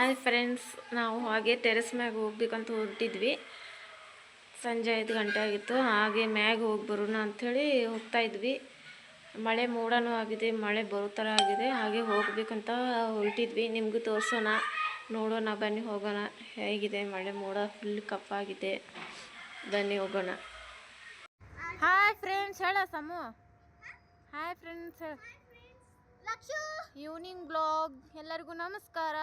Hi friends ನಾವು ಹಾಗೆ terrace ಮ್ಯಾಗೆ ಹೋಗ್ಬೇಕಂತ ಹೊರಟಿದ್ವಿ. ಸಂಜೆ ಐದು ಗಂಟೆ ಆಗಿತ್ತು. ಹಾಗೆ ಮ್ಯಾಗೆ ಹೋಗಿ ಬರೋಣ ಅಂಥೇಳಿ ಹೋಗ್ತಾ ಇದ್ವಿ. ಮಳೆ ಮೋಡನೂ ಆಗಿದೆ ಮಳೆ ಬರೋ ಥರ ಆಗಿದೆ. ಹಾಗೆ ಹೋಗ್ಬೇಕಂತ ಹೊರಟಿದ್ವಿ. ನಿಮಗೂ ತೋರಿಸೋಣ ನೋಡೋಣ ಬನ್ನಿ ಹೋಗೋಣ. ಹೇಗಿದೆ ಮಳೆ ಮೋಡ? ಫುಲ್ ಕಪ್ಪಾಗಿದೆ ಬನ್ನಿ ಹೋಗೋಣ. ಹಾಯ್ ಫ್ರೆಂಡ್ಸ್ ಹೇಳ ಸಮು. ಹಾಯ್ ಫ್ರೆಂಡ್ಸ್ ಹೇಳ. ಈವ್ನಿಂಗ್ ಬ್ಲಾಗ್ ಎಲ್ಲರಿಗೂ ನಮಸ್ಕಾರ.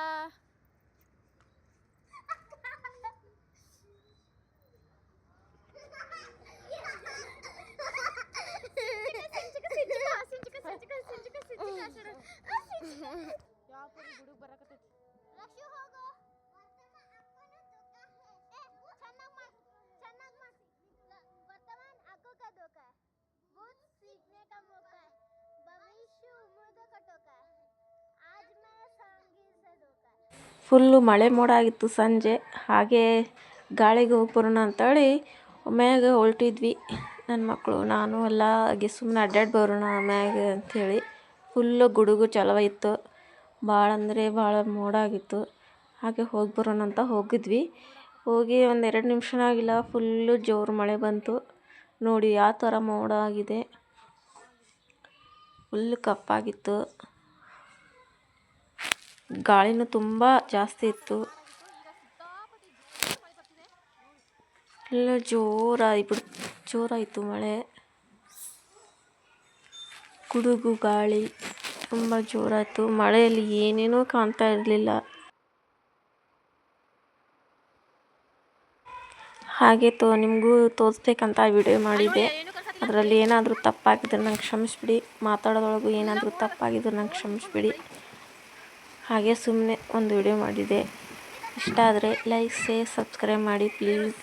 ಬರಕತ್ತೈತಿ. ಫುಲ್ಲು ಮಳೆ ಮೋಡ ಆಗಿತ್ತು ಸಂಜೆ. ಹಾಗೆ ಗಾಳಿಗೆ ಹೋಗ್ಬರೋಣ ಅಂತೇಳಿ ಮ್ಯಾಗ ಹೊಲ್ಟಿದ್ವಿ ನನ್ನ ಮಕ್ಕಳು ನಾನು ಎಲ್ಲ ಹಾಗೆ ಸುಮ್ಮನೆ ಅಡ್ಡಾಡಿ ಬರೋಣ ಮ್ಯಾಗ ಅಂಥೇಳಿ ಫುಲ್ಲು ಗುಡುಗು ಚಲೋ ಇತ್ತು. ಭಾಳ ಅಂದರೆ ಭಾಳ ಮೋಡ ಆಗಿತ್ತು. ಹಾಗೆ ಹೋಗಿ ಬರೋಣ ಅಂತ ಹೋಗಿದ್ವಿ. ಹೋಗಿ ಒಂದು ಎರಡು ನಿಮಿಷನೂ ಆಗಿಲ್ಲ ಫುಲ್ಲು ಜೋರು ಮಳೆ ಬಂತು. ನೋಡಿ ಯಾವ ಥರ ಮೋಡ ಆಗಿದೆ. ಫುಲ್ ಕಪ್ಪಾಗಿತ್ತು ಗಾಳಿನೂ ತುಂಬ ಜಾಸ್ತಿ ಇತ್ತು. ಎಲ್ಲ ಜೋರಾಗಿ ಜೋರಾಯಿತು ಮಳೆ. ಗುಡುಗು ಗಾಳಿ. ತುಂಬ ಜೋರಾಯಿತು. ಮಳೆಯಲ್ಲಿ ಏನೇನೂ ಕಾಣ್ತಾ ಇರಲಿಲ್ಲ. ಹಾಗೆ ತೋ, ನಿಮಗೂ ತೋರಿಸ್ಬೇಕಂತ ವಿಡಿಯೋ ಮಾಡಿದ್ದೆ. ಅದರಲ್ಲಿ ಏನಾದರೂ ತಪ್ಪಾಗಿದ್ರೆ ನಂಗೆ ಕ್ಷಮಿಸ್ಬಿಡಿ. ಮಾತಾಡೋದೊಳಗೂ ಏನಾದರೂ ತಪ್ಪಾಗಿದ್ರೆ ನಂಗೆ ಕ್ಷಮಿಸ್ಬಿಡಿ. ಹಾಗೆ ಸುಮ್ಮನೆ ಒಂದು ವಿಡಿಯೋ ಮಾಡಿದೆ. ಇಷ್ಟ ಆದರೆ ಲೈಕ್, ಶೇರ್, ಸಬ್ಸ್ಕ್ರೈಬ್ ಮಾಡಿ please.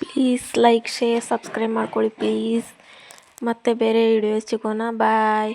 Please like share subscribe ಮಾಡ್ಕೊಳ್ಳಿ ಪ್ಲೀಸ್ ಮತ್ತೆ ಬೇರೆ ವಿಡಿಯೋ ಸಿಗೋಣ. ಬಾಯ್